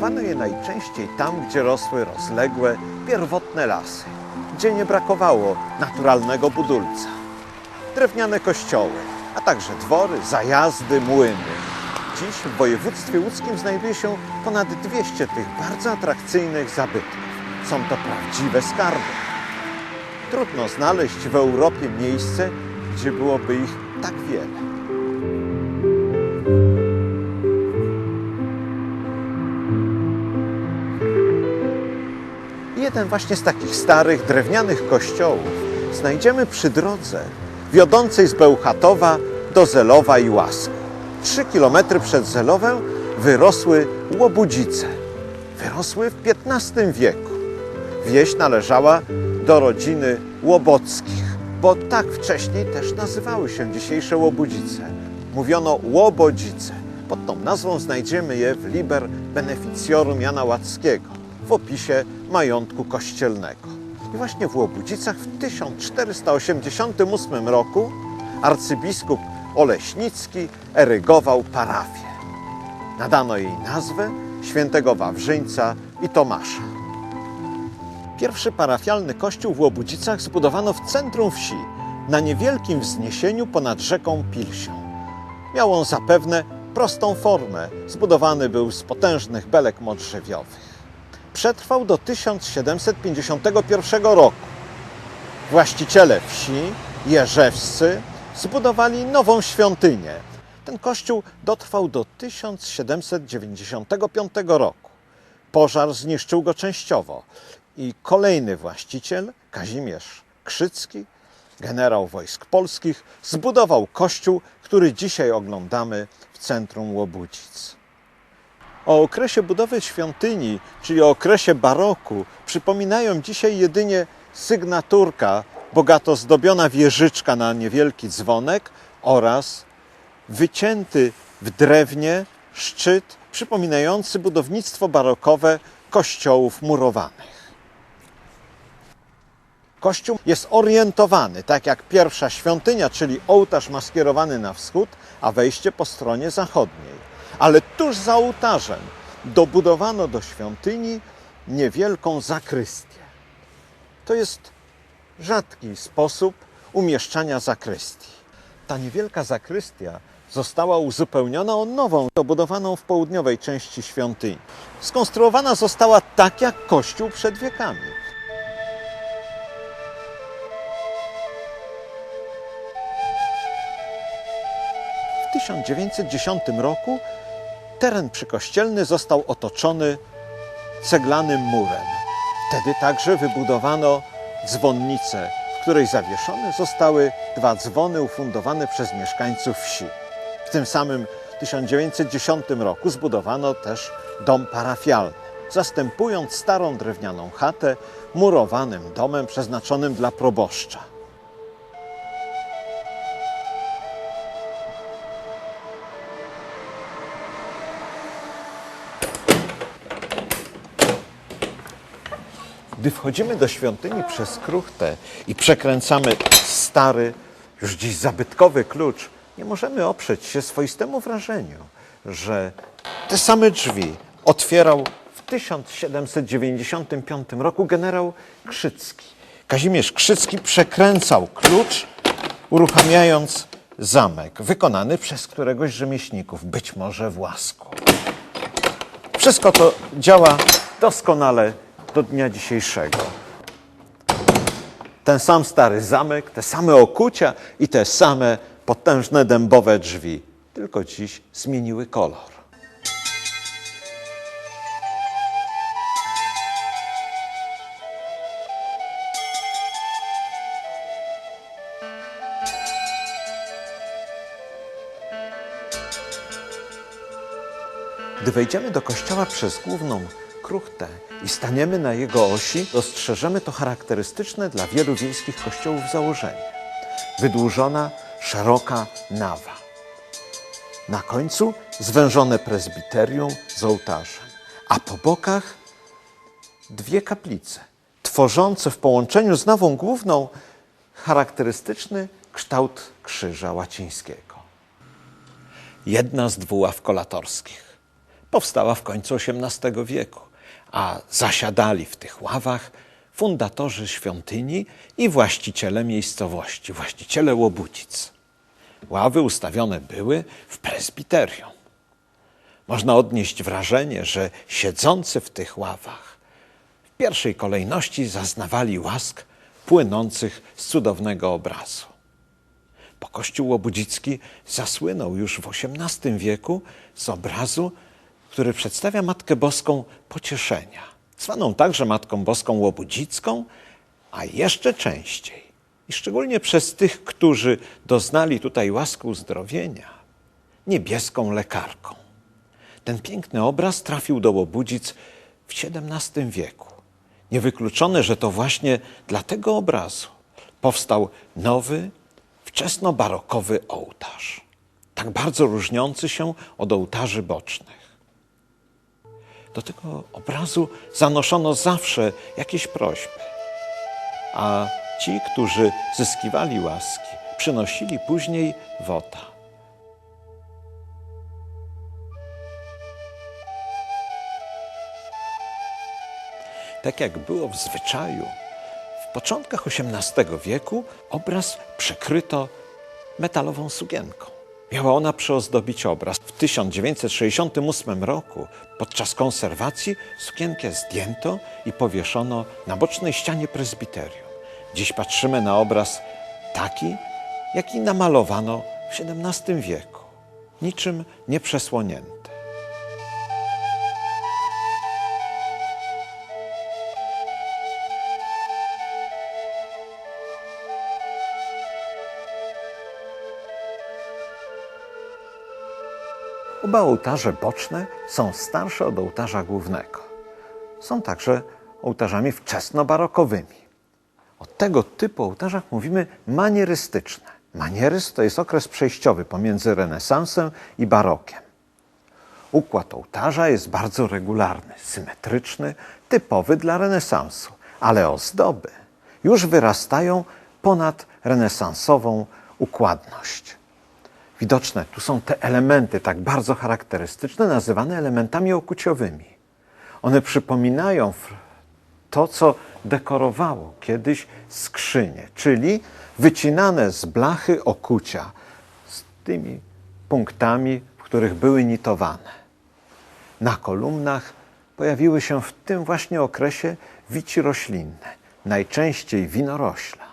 Budowano je najczęściej tam, gdzie rosły rozległe, pierwotne lasy, gdzie nie brakowało naturalnego budulca. Drewniane kościoły, a także dwory, zajazdy, młyny. Dziś w województwie łódzkim znajduje się ponad 200 tych bardzo atrakcyjnych zabytków. Są to prawdziwe skarby. Trudno znaleźć w Europie miejsce, gdzie byłoby ich tak wiele. Jeden właśnie z takich starych, drewnianych kościołów znajdziemy przy drodze wiodącej z Bełchatowa do Zelowa i Łasku. Trzy kilometry przed Zelowem wyrosły Łobudzice. Wyrosły w XV wieku. Wieś należała do rodziny Łobockich, bo tak wcześniej też nazywały się dzisiejsze Łobudzice. Mówiono Łobodzice. Pod tą nazwą znajdziemy je w Liber Beneficiorum Jana Łackiego w opisie majątku kościelnego. I właśnie w Łobudzicach w 1488 roku arcybiskup Oleśnicki erygował parafię. Nadano jej nazwę świętego Wawrzyńca i Tomasza. Pierwszy parafialny kościół w Łobudzicach zbudowano w centrum wsi, na niewielkim wzniesieniu ponad rzeką Pilsią. Miał on zapewne prostą formę, zbudowany był z potężnych belek modrzewiowych. Przetrwał do 1751 roku. Właściciele wsi, jerzewscy, zbudowali nową świątynię. Ten kościół dotrwał do 1795 roku. Pożar zniszczył go częściowo i kolejny właściciel, Kazimierz Krzycki, generał wojsk polskich, zbudował kościół, który dzisiaj oglądamy w centrum Łobudzic. O okresie budowy świątyni, czyli o okresie baroku, przypominają dzisiaj jedynie sygnaturka, bogato zdobiona wieżyczka na niewielki dzwonek oraz wycięty w drewnie szczyt przypominający budownictwo barokowe kościołów murowanych. Kościół jest orientowany, tak jak pierwsza świątynia, czyli ołtarz ma skierowany na wschód, a wejście po stronie zachodniej. Ale tuż za ołtarzem dobudowano do świątyni niewielką zakrystię. To jest rzadki sposób umieszczania zakrystii. Ta niewielka zakrystia została uzupełniona o nową, dobudowaną w południowej części świątyni. Skonstruowana została tak jak kościół przed wiekami. W 1910 roku teren przykościelny został otoczony ceglanym murem. Wtedy także wybudowano dzwonnicę, w której zawieszone zostały dwa dzwony ufundowane przez mieszkańców wsi. W tym samym 1910 roku zbudowano też dom parafialny, zastępując starą drewnianą chatę murowanym domem przeznaczonym dla proboszcza. Gdy wchodzimy do świątyni przez kruchtę i przekręcamy stary, już dziś zabytkowy klucz, nie możemy oprzeć się swoistemu wrażeniu, że te same drzwi otwierał w 1795 roku generał Krzycki. Kazimierz Krzycki przekręcał klucz, uruchamiając zamek, wykonany przez któregoś z rzemieślników, być może w Łasku. Wszystko to działa doskonale do dnia dzisiejszego. Ten sam stary zamek, te same okucia i te same potężne dębowe drzwi, tylko dziś zmieniły kolor. Gdy wejdziemy do kościoła przez główną i staniemy na jego osi, dostrzeżemy to charakterystyczne dla wielu wiejskich kościołów założenie. Wydłużona, szeroka nawa. Na końcu zwężone prezbiterium z ołtarzem, a po bokach dwie kaplice, tworzące w połączeniu z nawą główną charakterystyczny kształt krzyża łacińskiego. Jedna z dwóch ław kolatorskich. powstała w końcu XVIII wieku, a zasiadali w tych ławach fundatorzy świątyni i właściciele miejscowości, właściciele Łobudzic. Ławy ustawione były w prezbiterium. Można odnieść wrażenie, że siedzący w tych ławach w pierwszej kolejności zaznawali łask płynących z cudownego obrazu. Bo Kościół Łobudzicki zasłynął już w XVIII wieku z obrazu, który przedstawia Matkę Boską Pocieszenia, zwaną także Matką Boską Łobudzicką, a jeszcze częściej i szczególnie przez tych, którzy doznali tutaj łaski uzdrowienia, niebieską lekarką. Ten piękny obraz trafił do Łobudzic w XVII wieku. Niewykluczone, że to właśnie dla tego obrazu powstał nowy, wczesnobarokowy ołtarz, tak bardzo różniący się od ołtarzy bocznych. Do tego obrazu zanoszono zawsze jakieś prośby, a ci, którzy zyskiwali łaski, przynosili później wota. Tak jak było w zwyczaju, w początkach XVIII wieku obraz przykryto metalową sukienką. Miała ona przyozdobić obraz. W 1968 roku podczas konserwacji sukienkę zdjęto i powieszono na bocznej ścianie prezbiterium. Dziś patrzymy na obraz taki, jaki namalowano w XVII wieku, niczym nieprzesłonięty. Oba ołtarze boczne są starsze od ołtarza głównego. Są także ołtarzami wczesnobarokowymi. O tego typu ołtarzach mówimy manierystyczne. Manieryzm to jest okres przejściowy pomiędzy renesansem i barokiem. Układ ołtarza jest bardzo regularny, symetryczny, typowy dla renesansu, ale ozdoby już wyrastają ponad renesansową układność. Widoczne tu są te elementy tak bardzo charakterystyczne, nazywane elementami okuciowymi. One przypominają to, co dekorowało kiedyś skrzynie, czyli wycinane z blachy okucia z tymi punktami, w których były nitowane. Na kolumnach pojawiły się w tym właśnie okresie wici roślinne, najczęściej winorośla,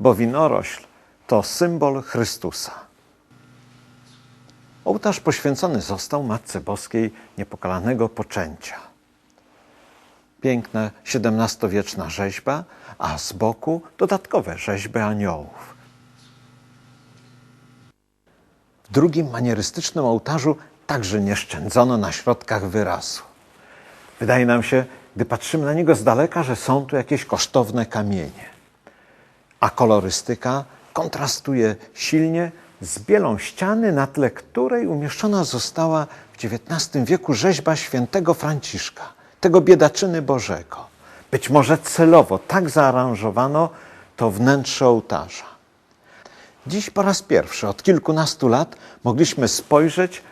bo winorośl to symbol Chrystusa. Ołtarz poświęcony został Matce Boskiej Niepokalanego Poczęcia. Piękna XVII-wieczna rzeźba, a z boku dodatkowe rzeźby aniołów. W drugim manierystycznym ołtarzu także nie szczędzono na środkach wyrazu. Wydaje nam się, gdy patrzymy na niego z daleka, że są tu jakieś kosztowne kamienie. A kolorystyka kontrastuje silnie z bielą ściany, na tle której umieszczona została w XIX wieku rzeźba świętego Franciszka, tego biedaczyny Bożego. Być może celowo tak zaaranżowano to wnętrze ołtarza. Dziś po raz pierwszy od kilkunastu lat mogliśmy spojrzeć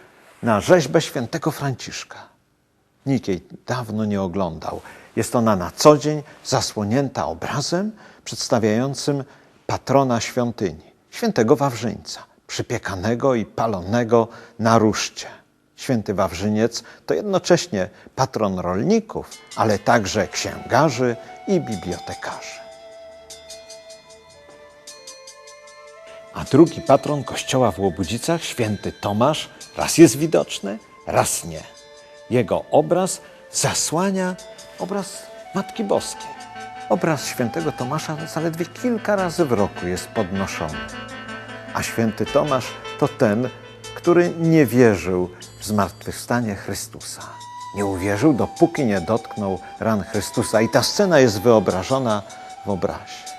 na rzeźbę świętego Franciszka. Nikt jej dawno nie oglądał. Jest ona na co dzień zasłonięta obrazem przedstawiającym patrona świątyni, świętego Wawrzyńca przypiekanego i palonego na ruszcie. Święty Wawrzyniec to jednocześnie patron rolników, ale także księgarzy i bibliotekarzy. A drugi patron kościoła w Łobudzicach, święty Tomasz, raz jest widoczny, raz nie. Jego obraz zasłania obraz Matki Boskiej. Obraz świętego Tomasza zaledwie kilka razy w roku jest podnoszony. A święty Tomasz to ten, który nie wierzył w zmartwychwstanie Chrystusa. Nie uwierzył, dopóki nie dotknął ran Chrystusa. I ta scena jest wyobrażona w obrazie.